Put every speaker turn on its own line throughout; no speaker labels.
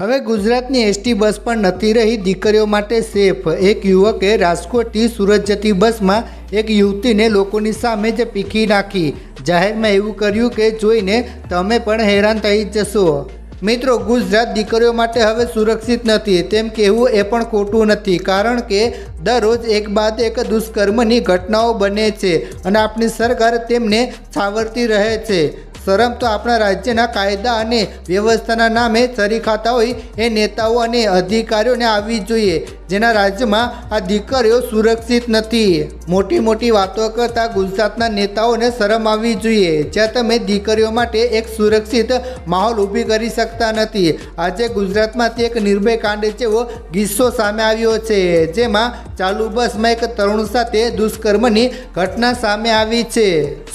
હવે ગુજરાતની ST bus પણ નથી રહી. દીકરીઓ માટે સેફ. એક યુવકે રાજકોટથી સુરત જતી બસમાં એક યુવતીને લોકોની સામે જ પીખી નાખી. જાહેરમાં એવું કર્યું કે જોઈને તમે પણ હેરાન થઈ જશો. મિત્રો, ગુજરાત દીકરીઓ માટે હવે સુરક્ષિત નથી. તેમ કહેવું એ પણ ખોટું નથી. કારણ કે દરરોજ એક બાદ એક દુષ્કર્મની ઘટનાઓ બને છે અને આપણી સરકાર તેમને છાવરતી રહે છે. શરમ તો આપણા રાજ્યના કાયદા અને વ્યવસ્થાના નામે ચરી ખાતા હોય એ નેતાઓ અને અધિકારીઓને આવવી જોઈએ. જેના રાજ્યમાં આ દીકરીઓ સુરક્ષિત નથી. મોટી મોટી વાતો કરતા ગુજરાતના નેતાઓને શરમ આવવી જોઈએ. જ્યાં તમે દીકરીઓ માટે એક સુરક્ષિત માહોલ ઊભી કરી શકતા નથી. આજે ગુજરાતમાંથી એક નિર્ભય કાંડ જેવો કિસ્સો સામે આવ્યો છે, જેમાં ચાલુ બસમાં એક તરુણ સાથે દુષ્કર્મની ઘટના સામે આવી છે.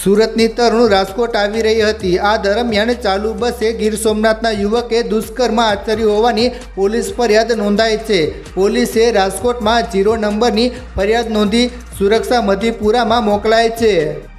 સુરતની તરુણ રાજકોટ આવી રહી હતી. આ દરમિયાન ચાલુ બસે ગીર સોમનાથના યુવકે દુષ્કર્મ આચર્યું હોવાની પોલીસ ફરિયાદ નોંધાઈ છે. પોલીસે રાજકોટમાં જીરો નંબરની ફરિયાદ નોંધી સુરક્ષા મધીપુરામાં મોકલાય છે.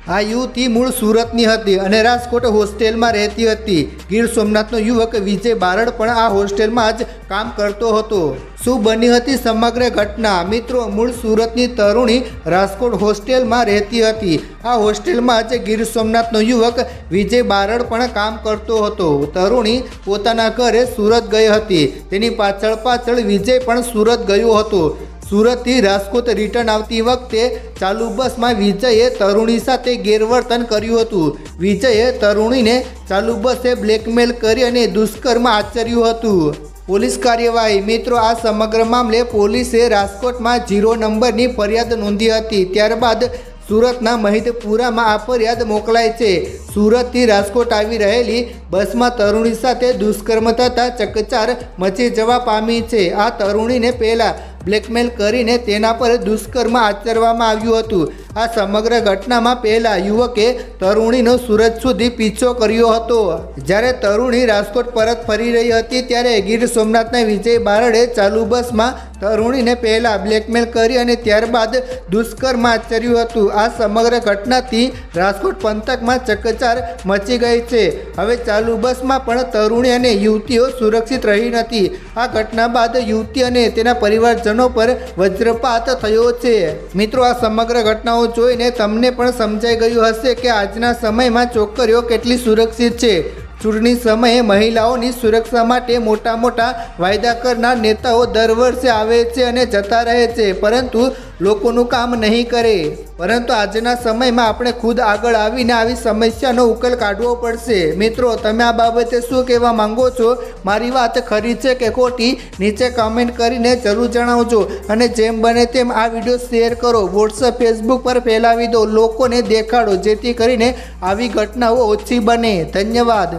આ યુવતી મૂળ સુરતની હતી અને રાજકોટ હોસ્ટેલમાં રહેતી હતી. ગીર સોમનાથનો યુવક વિજય બારડ પણ આ હોસ્ટેલમાં જ કામ કરતો હતો. શું બની હતી સમગ્ર ઘટના? મિત્રો, મૂળ સુરતની તરુણી રાજકોટ હોસ્ટેલમાં રહેતી હતી. આ હોસ્ટેલમાં જ ગીર સોમનાથનો યુવક વિજય બારડ પણ કામ કરતો હતો. તરુણી પોતાના ઘરે સુરત ગઈ હતી. તેની પાછળ પાછળ વિજય પણ સુરત ગયો હતો. સુરતથી રાજકોટ રિટર્ન આવતી વખતે ચાલુ બસમાં વિજયે તરુણી સાથે ગેરવર્તન કર્યું હતું. વિજયે તરુણીને ચાલુ બસે બ્લેકમેલ કરી અને દુષ્કર્મ આચર્યું હતું. પોલીસ કાર્યવાહી, મિત્રો, આ સમગ્ર મામલે પોલીસે રાજકોટમાં જીરો નંબરની ફરિયાદ નોંધી હતી. ત્યારબાદ સુરતના મહિતપુરામાં આ ફરિયાદ મોકલાય છે. સુરતથી રાજકોટ આવી રહેલી બસમાં તરુણી સાથે દુષ્કર્મ થતાં ચકચાર મચી જવા પામી છે. આ તરુણીને પહેલાં બ્લેકમેલ કરીને તેના પર દુષ્કર્મ આચરવામાં આવ્યું હતું. આ સમગ્ર ઘટનામાં પહેલા યુવકે તરુણીનો સુરત સુધી પીછો કર્યો હતો. જ્યારે તરુણી રાજકોટ પરત ફરી રહી હતી, ત્યારે ગીર સોમનાથના વિજય બારડે ચાલુ બસમાં તરુણીને પહેલાં બ્લેકમેલ કરી અને ત્યારબાદ દુષ્કર્મ આચર્યું હતું. આ સમગ્ર ઘટનાથી રાજકોટ પંથકમાં ચકચાર મચી ગઈ છે. હવે ચાલુ બસમાં પણ તરુણી અને યુવતીઓ સુરક્ષિત રહી નથી. આ ઘટના બાદ યુવતી અને તેના પરિવારજનો પર વજ્રપાત થયો છે. મિત્રો, આ સમગ્ર ઘટનાઓ જોઈને તમને પણ સમજાઈ ગયું હશે કે આજના સમયમાં છોકરીઓ કેટલી સુરક્ષિત છે. ચૂંટણી સમયે મહિલાઓની સુરક્ષા માટે મોટા મોટા વાયદા કરનાર નેતાઓ દર વર્ષે આવે છે અને જતા રહે છે. પરંતુ લોકોનું કામ નહીં કરે. પરંતુ આજના સમયમાં આપણે ખુદ આગળ આવીને આવી સમસ્યાનો ઉકેલ કાઢવો પડશે. મિત્રો, તમે આ બાબતે શું કહેવા માંગો છો? મારી વાત ખરી છે કે ખોટી? નીચે કમેન્ટ કરીને જરૂર જણાવજો. અને જેમ બને તેમ આ વીડિયો શેર કરો. વોટ્સઅપ ફેસબુક પર ફેલાવી દો. લોકોને દેખાડો. જેથી કરીને આવી ઘટનાઓ ઓછી બને. ધન્યવાદ.